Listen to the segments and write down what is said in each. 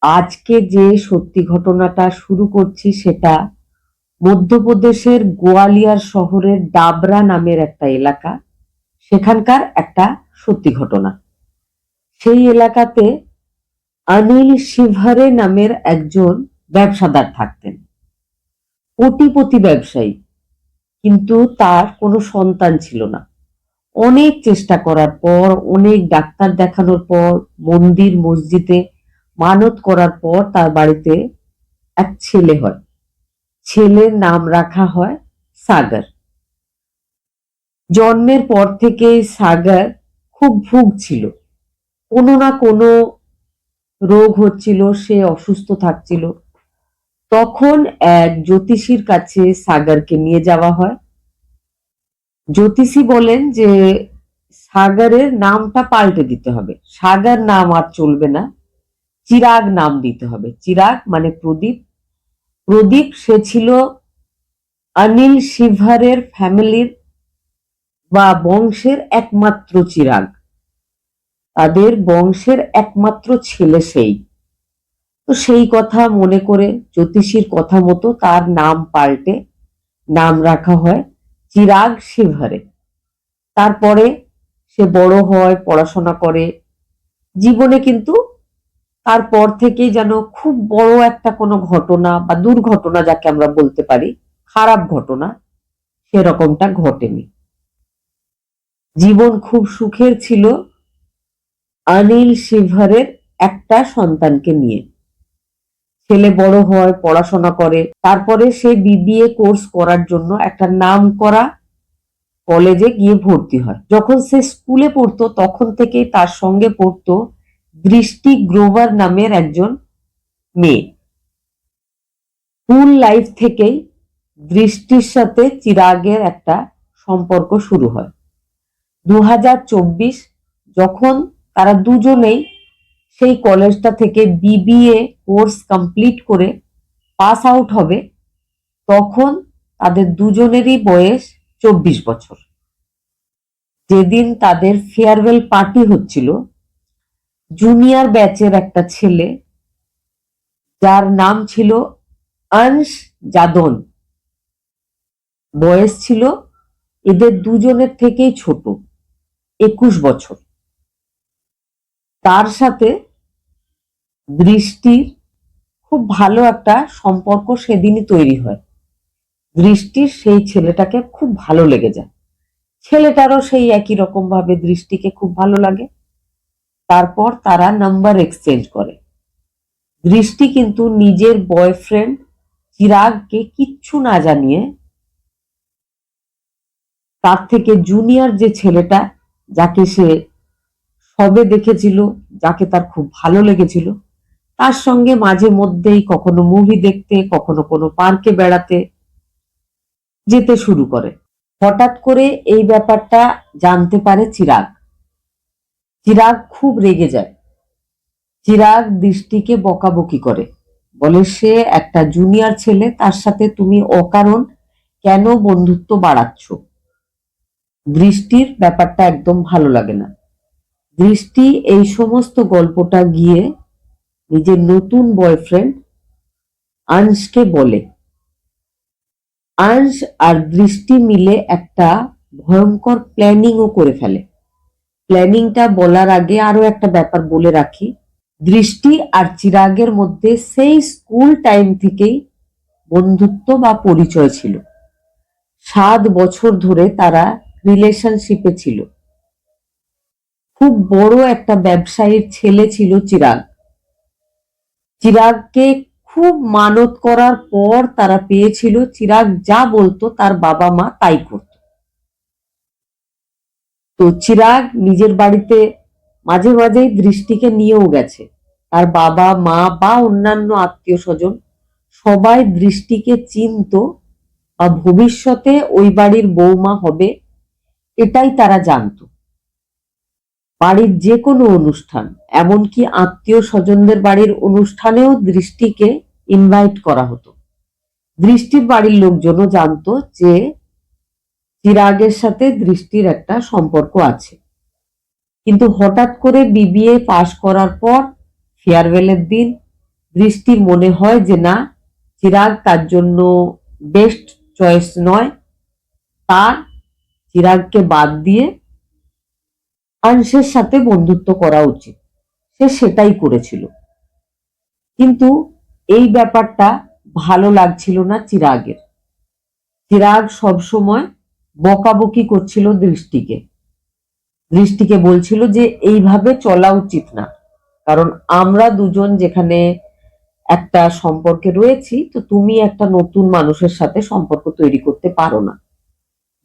আজকে যে সত্যি ঘটনাটা শুরু করছি সেটা মধ্যপ্রদেশের গোয়ালিয়ার শহরের ডাবরা নামের একটা এলাকা। সেখানকার একটা সত্যি ঘটনা। সেই এলাকাতে অনিল শিভারে নামের একজন ব্যবসাদার থাকতেন। কোটিপতি ব্যবসায়ী। কিন্তু তার কোনো সন্তান ছিল না। অনেক চেষ্টা করার পর, অনেক ডাক্তার দেখানোর পর, মন্দির, মসজিদে মানত করার পর তার বাড়িতে এক ছেলে হয়। ছেলের নাম রাখা হয় সাগর। জন্মের পর থেকে সাগর খুব ভুগছিল। কোনো না কোনো রোগ হচ্ছিল, সে অসুস্থ থাকছিল। তখন এক জ্যোতিষীর কাছে সাগরকে নিয়ে যাওয়া হয়। জ্যোতিষী বলেন যে, সাগরের নামটা পাল্টে দিতে হবে। সাগর নাম আর চলবে না। চিরাগ নাম দিতে হবে। চিরাগ মানে প্রদীপ। প্রদীপ সে ছিল অনিল শিভারের ফ্যামিলির বা বংশের একমাত্র চিরাগ। তাদের বংশের একমাত্র ছেলে সেই। তো সেই কথা মনে করে জ্যোতিষীর কথা মতো তার নাম পাল্টে নাম রাখা হয় চিরাগ শিভারে। তারপরে সে বড় হয় পড়াশোনা করে। জীবনে কিন্তু তারপর থেকেই যেন খুব বড় একটা কোনো ঘটনা বা দুর্ঘটনা যাকে আমরা বলতে পারি, খারাপ ঘটনা, সেরকমটা ঘটেনি। জীবন খুব সুখের ছিল অনিল শিভারের একটা সন্তানকে নিয়ে। ছেলে বড় হয়, পড়াশোনা করে, তারপরে সে বিবিএ কোর্স করার জন্য একটা নাম করা কলেজে গিয়ে ভর্তি হয়। যখন সে স্কুলে পড়তো, তখন থেকেই তার সঙ্গে পড়তো দৃষ্টি গ্রোভার নামের একজন মেয়ে। স্কুল লাইফ থেকেই দৃষ্টির সাথে চিরাগের একটা সম্পর্ক শুরু হয়। দু যখন তারা দুজনেই সেই কলেজটা থেকে বিবিএ কোর্স কমপ্লিট করে পাস আউট হবে, তখন তাদের দুজনেরই বয়স চব্বিশ বছর। যেদিন তাদের ফেয়ারওয়েল পার্টি হচ্ছিল জুনিয়র ব্যাচের একটা ছেলে, যার নাম ছিল অংশ যাদন। বয়স ছিল এদের দুজনের থেকেই ছোট, একুশ বছর। তার সাথে দৃষ্টির খুব ভালো একটা সম্পর্ক সেদিনই তৈরি হয়। দৃষ্টির সেই ছেলেটাকে খুব ভালো লেগে যায়। ছেলেটারও সেই একই রকম ভাবে দৃষ্টিকে খুব ভালো লাগে। তারপর তারা নাম্বার এক্সচেঞ্জ করে। দৃষ্টি কিন্তু নিজের বয়ফ্রেন্ড চিরাগকে কিচ্ছু না জানিয়ে তার থেকে জুনিয়র যে ছেলেটা যাকে সে সবে দেখেছিল, যাকে তার খুব ভালো লেগেছিল, তার সঙ্গে মাঝে মধ্যেই কখনো মুভি দেখতে, কখনো কোনো পার্কে বেড়াতে যেতে শুরু করে। হঠাৎ করে এই ব্যাপারটা জানতে পারে চিরাগ। চিরাগ খুব রেগে যায়। চিরাগ দৃষ্টিকে বকাবকি করে। বলে, সে একটা জুনিয়র ছেলে, তার সাথে তুমি অকারণ কেন বন্ধুত্ব বাড়াচ্ছ? দৃষ্টির ব্যাপারটা একদম ভালো লাগে না। দৃষ্টি এই সমস্ত গল্পটা গিয়ে নিজের নতুন বয়ফ্রেন্ড আংশকে বলে। আংশ আর দৃষ্টি মিলে একটা ভয়ঙ্কর প্ল্যানিংও করে ফেলে। প্ল্যানিংটা বলার আগে আরও একটা ব্যাপার বলে রাখি। দৃষ্টি আর চিরাগের মধ্যে সেই স্কুল টাইম থেকেই বন্ধুত্ব বা পরিচয় ছিল। সাত বছর ধরে তারা রিলেশনশিপে ছিল। খুব বড় একটা ব্যবসায়ীর ছেলে ছিল চিরাগ। চিরাগকে খুব মানত করার পর তারা পেয়েছিল, চিরাগ যা বলতো তার বাবা মা তাই করত। তো চিরাগ নিজের বাড়িতে মাঝে মাঝেই দৃষ্টিকে নিয়েও গেছে। তার বাবা, মা বা অন্যান্য আত্মীয় স্বজন সবাই দৃষ্টিকে চিনত, বা ভবিষ্যতে ওই বাড়ির বৌমা হবে, এটাই তারা জানত। বাড়ির যে কোনো অনুষ্ঠান, এমনকি আত্মীয় স্বজনদের বাড়ির অনুষ্ঠানেও দৃষ্টিকে ইনভাইট করা হতো। দৃষ্টির বাড়ির লোকজনও জানতো যে চিরাগের সাথে দৃষ্টির একটা সম্পর্ক আছে। কিন্তু হঠাৎ করে বিবিএ পাশ করার পর ফেয়ারওয়েলের দিন, দৃষ্টির মনে হয় যে না, চিরাগ তার জন্য বেস্ট চয়েস নয়। তার চিরাগকে বাদ দিয়ে আংশের সাথে বন্ধুত্ব করা উচিত। সে সেটাই করেছিল। কিন্তু এই ব্যাপারটা ভালো লাগছিল না চিরাগের। চিরাগ সবসময় বকাবকি করছিল দৃষ্টিকে। দৃষ্টিকে বলছিল যে, এইভাবে চলা উচিত না। কারণ আমরা দুজন যেখানে একটা সম্পর্কে রয়েছি, তো তুমি একটা নতুন মানুষের সাথে সম্পর্ক তৈরি করতে পারো না।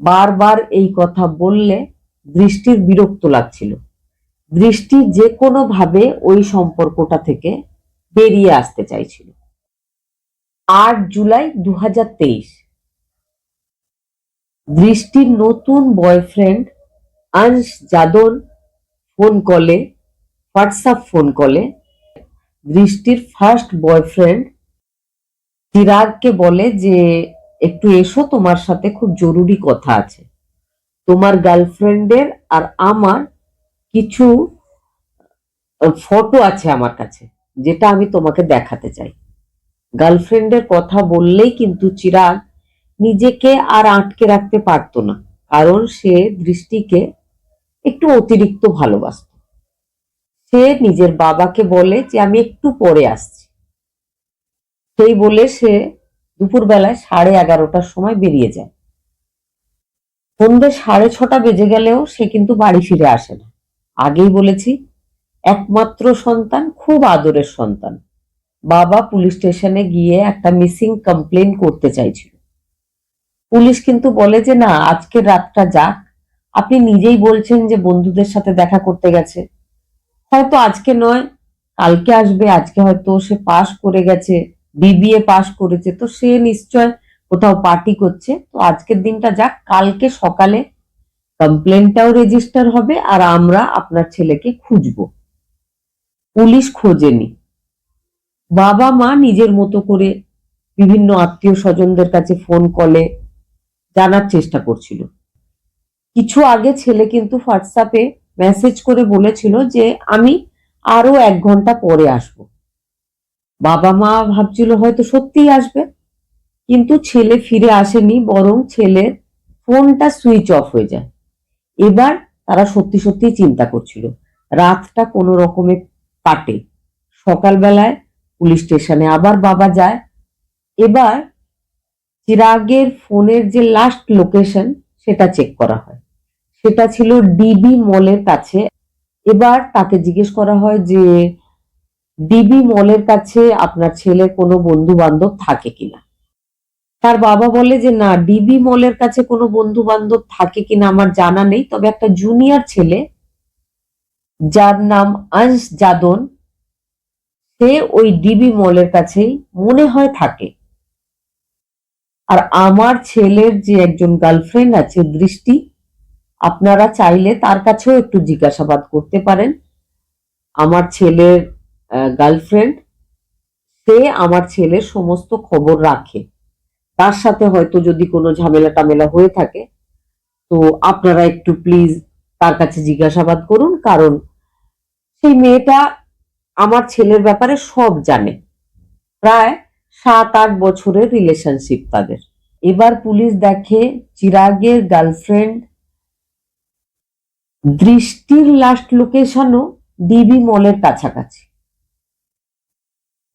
বারবার এই কথা বললে দৃষ্টির বিরক্ত লাগছিল। দৃষ্টি যে কোনো ভাবে ওই সম্পর্কটা থেকে বেরিয়ে আসতে চাইছিল। আট জুলাই দু হাজার তেইশ। দৃষ্টির নতুন বয়ফ্রেন্ড আংশ যাদন ফোন কলে হোয়াটসঅ্যাপ ফোন কলে দৃষ্টির ফার্স্ট বয়ফ্রেন্ড চিরাগকে বলে যে, একটু এসো, তোমার সাথে খুব জরুরি কথা আছে। তোমার গার্লফ্রেন্ডের আর আমার কিছু ফটো আছে আমার কাছে, যেটা আমি তোমাকে দেখাতে চাই। গার্লফ্রেন্ডের কথা বললেই কিন্তু চিরাগ নিজেকে আর আটকে রাখতে পারতো না, কারণ সে দৃষ্টিকে একটু অতিরিক্ত ভালোবাসত। সে নিজের বাবাকে বলে যে, আমি একটু পরে আসছি। সেই বলে সে দুপুরবেলায় সাড়ে এগারোটার সময় বেরিয়ে যায়। সন্ধ্যে সাড়ে ছটা বেজে গেলেও সে কিন্তু বাড়ি ফিরে আসে না। আগেই বলেছি, একমাত্র সন্তান, খুব আদরের সন্তান। বাবা পুলিশ স্টেশনে গিয়ে একটা মিসিং কমপ্লেন করতে চাইছিল। পুলিশ কিন্তু বলে যে, না আজকের রাতটা যাক। আপনি নিজেই বলছেন যে, বন্ধুদের সাথে দেখা করতে গেছে। হয়তো আজকে নয়, কালকে আসবে, আজকে হয়তো সে পাশ করে গেছে, বিবিএ পাশ করেছে, তো সে নিশ্চয় কোথাও পার্টি করছে। তো আজকের দিনটা যাক, কালকে সকালে কমপ্লেনটাও রেজিস্টার হবে আর আমরা আপনার ছেলেকে খুঁজবো। পুলিশ খোঁজেনি। বাবা মা নিজের মতো করে বিভিন্ন আত্মীয় স্বজনদের কাছে ফোন কলে জানার চেষ্টা করছিল। কিছু আগে ছেলে কিন্তু হোয়াটসঅ্যাপে মেসেজ করে বলেছিল যে, আমি আরও এক ঘণ্টা পরে আসব। বাবা মা ভাবছিল হয়তো সত্যিই আসবে। কিন্তু ছেলে ফিরে আসেনি, বরং ছেলের ফোনটা সুইচ অফ হয়ে যায়। এবার তারা সত্যি সত্যি চিন্তা করছিল। রাতটা কোনো রকমে কাটে। সকালবেলায় পুলিশ স্টেশনে আবার বাবা যায়। এবার চিরাগের ফোনের যে লাস্ট লোকেশন সেটা চেক করা হয়। সেটা ছিল ডিবি মলের কাছে। এবার তাকে জিজ্ঞেস করা হয় যে ডিবি মলের কাছে আপনার ছেলে কোনো বন্ধু বান্ধব থাকে কিনা? তার বাবা বলে যে, না ডিবি মলের কাছে কোনো বন্ধু বান্ধব থাকে কিনা আমার জানা নেই। তবে একটা জুনিয়র ছেলে, যার নাম আংশ যাদন, সে ওই ডিবি মলের কাছেই মনে হয় থাকে। আর আমার ছেলের যে একজন গার্লফ্রেন্ড আছে, দৃষ্টি, আপনারা চাইলে তার কাছেও একটু জিজ্ঞাসাবাদ করতে পারেন। আমার ছেলের গার্লফ্রেন্ড সে আমার ছেলের সমস্ত খবর রাখে। তার সাথে হয়তো যদি কোনো ঝামেলা টামেলা হয়ে থাকে, তো আপনারা একটু প্লিজ তার কাছে জিজ্ঞাসাবাদ করুন, কারণ সেই মেয়েটা আমার ছেলের ব্যাপারে সব জানে। প্রায় সাত আট বছরের রিলেশনশিপ তাদের। এবার পুলিশ দেখে চিরাগের গার্লফ্রেন্ড দৃষ্টির লাস্ট লোকেশনও ডিবি মলের কাছাকাছি।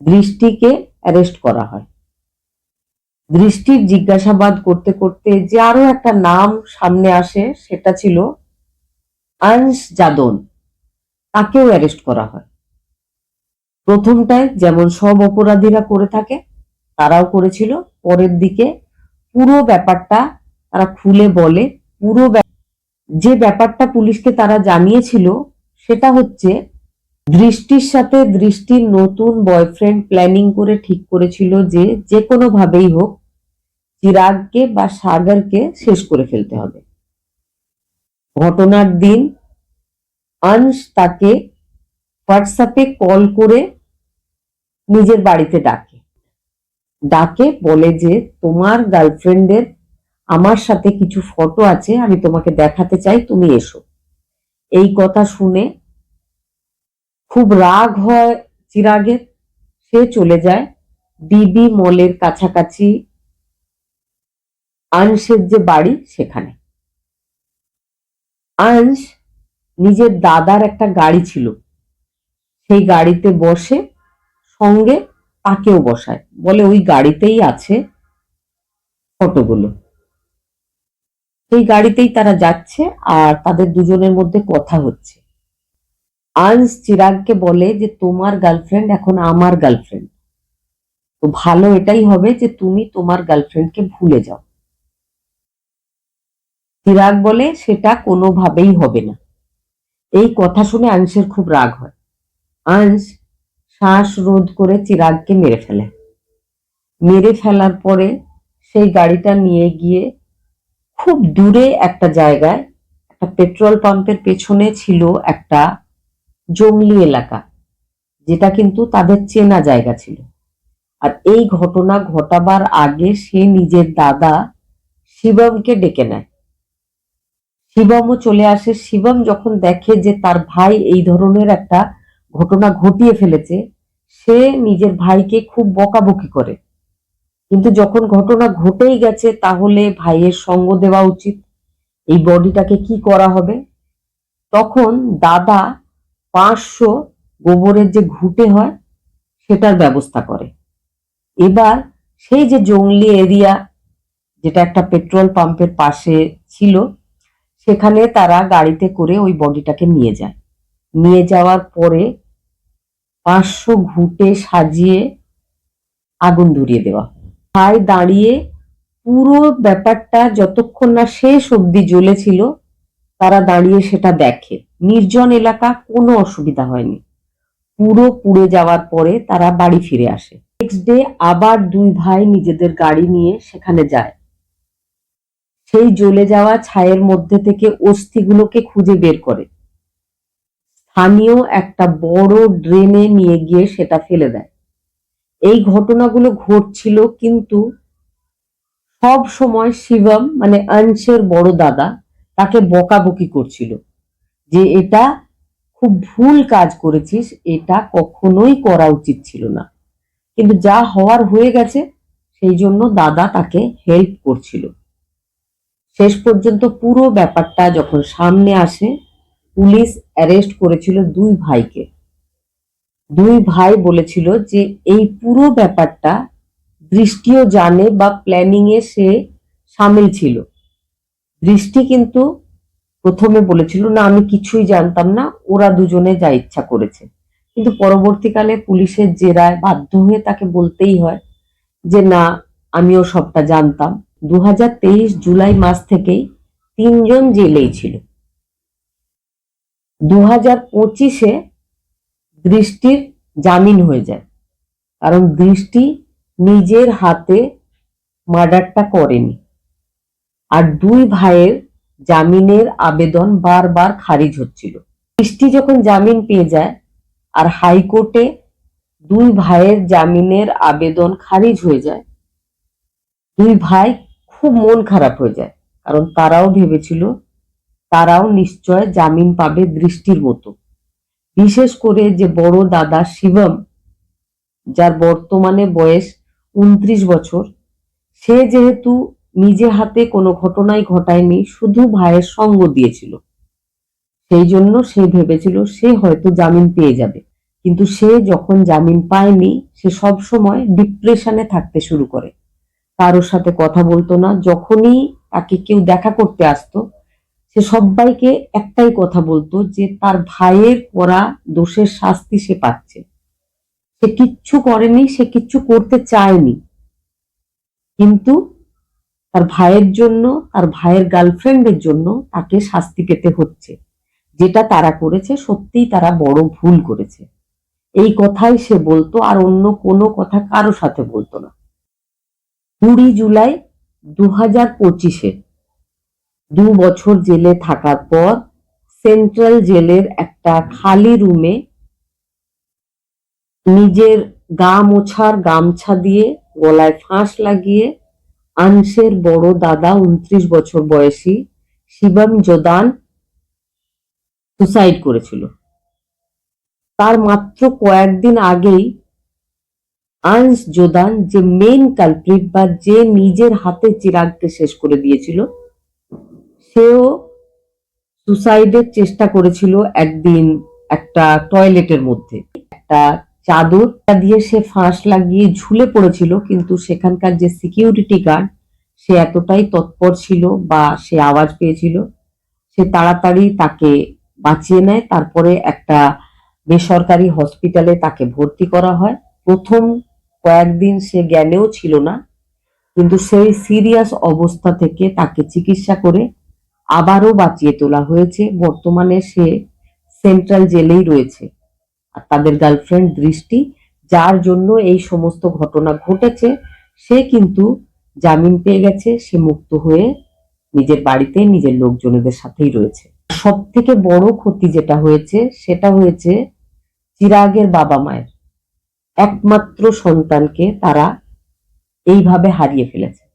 দৃষ্টিকে অ্যারেস্ট করা হয়। দৃষ্টির জিজ্ঞাসাবাদ করতে করতে যে আরও একটা নাম সামনে আসে, সেটা ছিল আংশ যাদন। তাকেও অ্যারেস্ট করা হয়। প্রথমটায় যেমন সব অপরাধীরা করে থাকে তারাও করেছিল। পরের দিকে পুরো ব্যাপারটা তারা খুলে বলে, পুরো যে ব্যাপারটা পুলিশকে তারা জানিয়েছিল সেটা হচ্ছে দৃষ্টির সাথে দৃষ্টির নতুন বয়ফ্রেন্ড প্ল্যানিং করে ঠিক করেছিল যে যে কোনো ভাবেই হোক চিরাগকে বা সাগরকে শেষ করে ফেলতে হবে। ঘটনার দিন আংশ তাকে হোয়াটসঅ্যাপে কল করে নিজের বাড়িতে ডাকে। ডাকে, বলে যে তোমার গার্লফ্রেন্ডের আমার সাথে কিছু ফটো আছে, আমি তোমাকে দেখাতে চাই, তুমি এসো। এই কথা শুনে খুব রাগ হয় চিরাগের সে চলে যায় ডিবি মলের কাছাকাছি আংশের যে বাড়ি সেখানে। আংশ নিজের দাদার একটা গাড়ি ছিল। সেই গাড়িতে বসে সঙ্গে তাকেও বসায়। বলে ওই গাড়িতেই আছে ফটোগুলো। সেই গাড়িতেই তারা যাচ্ছে আর তাদের দুজনের মধ্যে কথা হচ্ছে। আনস চিরাগকে বলে যে, তোমার গার্লফ্রেন্ড এখন আমার গার্লফ্রেন্ড তো ভালো এটাই হবে যে, তুমি তোমার গার্লফ্রেন্ডকে ভুলে যাও। চিরাগ বলে, সেটা কোনোভাবেই হবে না। এই কথা শুনে আংশের খুব রাগ হয়। আংশ শ্বাস রোধ করে চিরাগকে মেরে ফেলে। মেরে ফেলার পরে সেই গাড়িটা নিয়ে গিয়ে খুব দূরে একটা জায়গায় একটা পেট্রোল পাম্পের পেছনে ছিল একটা জঙ্গলি এলাকা, যেটা কিন্তু তাদের চেনা জায়গা ছিল। আর এই ঘটনা ঘটাবার আগে সে নিজের দাদা শিবমকে ডেকে নেয়। শিবমও চলে আসে। শিবম যখন দেখে যে তার ভাই এই ধরনের একটা ঘটনা ঘটিয়ে ফেলেছে, সে নিজের ভাইকে খুব বকাবকি করে। কিন্তু যখন ঘটনা ঘটেই গেছে, তাহলে ভাইয়ের সঙ্গ দেওয়া উচিত। এই বডিটাকে কি করা হবে? তখন দাদা পাঁচশো গোবরের যে ঘুটে হয়, সেটার ব্যবস্থা করে। এবার সেই যে জঙ্গলি এরিয়া, যেটা একটা পেট্রোল পাম্পের পাশে ছিল, সেখানে তারা গাড়িতে করে ওই বডিটাকে নিয়ে যায়। নিয়ে যাওয়ার পরে পাঁচশো ঘুটে সাজিয়ে আগুন ধরিয়ে দেওয়া। ভাই দাঁড়িয়ে পুরো ব্যাপারটা যতক্ষণ না শেষ অবধি জ্বলেছিল, তারা দাঁড়িয়ে সেটা দেখে। নির্জন এলাকা কোনো অসুবিধা হয়নি। পুরো পুড়ে যাওয়ার পরে তারা বাড়ি ফিরে আসে। নেক্সট ডে আবার দুই ভাই নিজেদের গাড়ি নিয়ে সেখানে যায়। সেই জ্বলে যাওয়া ছায়ের মধ্যে থেকে অস্থিগুলোকে খুঁজে বের করে। স্থানীয় একটা বড় ড্রেনে নিয়ে গিয়ে সেটা ফেলে দেয়। এই ঘটনাগুলো ঘটছিল কিন্তু সব সময় শিবম মানে অংশের বড় দাদা, তাকে বকাবকি করছিল যে, এটা খুব ভুল কাজ করেছিস, এটা কখনোই করা উচিত ছিল না। কিন্তু যা হওয়ার হয়ে গেছে, সেই জন্য দাদা তাকে হেল্প করছিল। শেষ পর্যন্ত পুরো ব্যাপারটা যখন সামনে আসে পুলিশ অ্যারেস্ট করেছিল দুই ভাইকে। দুই ভাই বলেছিল যে, এই পুরো ব্যাপারটা দৃষ্টিও জানে বা প্ল্যানিং এ সে সামিল ছিল। দৃষ্টি কিন্তু প্রথমে বলেছিল, না, আমি কিছুই জানতাম না, ওরা দুজনে যা ইচ্ছা করেছে। কিন্তু পরবর্তীকালে পুলিশের জেরায় বাধ্য হয়ে তাকে বলতেই হয় যে, না, আমিও সবটা জানতাম। দু হাজার তেইশ জুলাই মাস থেকেই তিনজন জেলেই ছিল। দু হাজার পঁচিশে দৃষ্টির জামিন হয়ে যায়। কারণ দৃষ্টি নিজের হাতে মার্ডারটা করেনি। আর দুই ভাইয়ের জামিনের আবেদন বারবার খারিজ হচ্ছিল। দৃষ্টি যখন জামিন পেয়ে যায় আর হাইকোর্টে দুই ভাইয়ের জামিনের আবেদন খারিজ হয়ে যায়, দুই ভাই খুব মন খারাপ হয়ে যায়। কারণ তারাও ভেবেছিল তারাও নিশ্চয় জামিন পাবে দৃষ্টির মতো। বিশেষ করে যে বড় দাদা শিবম, যার বর্তমানে বয়স উনত্রিশ বছর, সে যেহেতু নিজে হাতে কোনো ঘটনাই ঘটায়নি, শুধু ভাইয়ের সঙ্গ দিয়েছিল। সেই জন্য সে ভেবেছিল সে হয়তো জামিন পেয়ে যাবে। কিন্তু সে যখন জামিন পায়নি, সে সব সময় ডিপ্রেশনে থাকতে শুরু করে। কারোর সাথে কথা বলতো না, যখনই তাকে কেউ দেখা করতে আসতো সে সবাইকে একটাই কথা বলতো যে তার ভাইয়ের করা দোষের শাস্তি সে পাচ্ছে। সে কিচ্ছু করেনি, সে কিচ্ছু করতে চায়নি। কিন্তু তার ভাইয়ের জন্য, তার ভাইয়ের গার্লফ্রেন্ডের জন্য তাকে শাস্তি পেতে হচ্ছে। যেটা তারা করেছে, সত্যিই তারা বড় ভুল করেছে। এই কথাই সে বলতো আর অন্য কোনো কথা কারও সাথে বলতো না। কুড়ি জুলাই দু হাজার পঁচিশে দু বছর জেলে থাকার পর সেন্ট্রাল জেলের একটা খালি রুমে নিজের গা মোছার গামছা দিয়ে গলায় ফাঁস লাগিয়ে আনসের বড় দাদা উনত্রিশ বছর বয়সী শিবম জোদান সুসাইড করেছিল। তার মাত্র কয়েকদিন আগেই আংস জোদান যে মেন কালপ্রিট বা যে নিজের হাতে চিরাগকে শেষ করে দিয়েছিল সেও সুসাইডের চেষ্টা করেছিল একদিন একটা টয়লেটের মধ্যে। একটা চাদর দিয়ে সে ফাঁস লাগিয়ে ঝুলে পড়েছিল, কিন্তু সেখানকার যে সিকিউরিটি গার্ড সে এতটাই তৎপর ছিল বা সে আওয়াজ পেয়েছিল, সে তাড়াতাড়ি তাকে বাঁচিয়ে নেয়। তারপরে একটা বেসরকারি হসপিটালে তাকে ভর্তি করা হয়। প্রথম কয়েকদিন সে জ্ঞানেও ছিল না, কিন্তু সেই সিরিয়াস অবস্থা থেকে তাকে চিকিৎসা করে আবারও বাঁচিয়ে তোলা হয়েছে। বর্তমানে সে সেন্ট্রাল জেলেই রয়েছে। আর তাদের গার্লফ্রেন্ড দৃষ্টি, যার জন্য এই সমস্ত ঘটনা ঘটেছে, সে কিন্তু জামিন পেয়ে গেছে। সে মুক্ত হয়ে নিজের বাড়িতে নিজের লোকজনেদের সাথেই রয়েছে। সব থেকে বড় ক্ষতি যেটা হয়েছে, সেটা হয়েছে চিরাগের বাবা মায়ের। একমাত্র সন্তানকে তারা এইভাবে হারিয়ে ফেলেছে।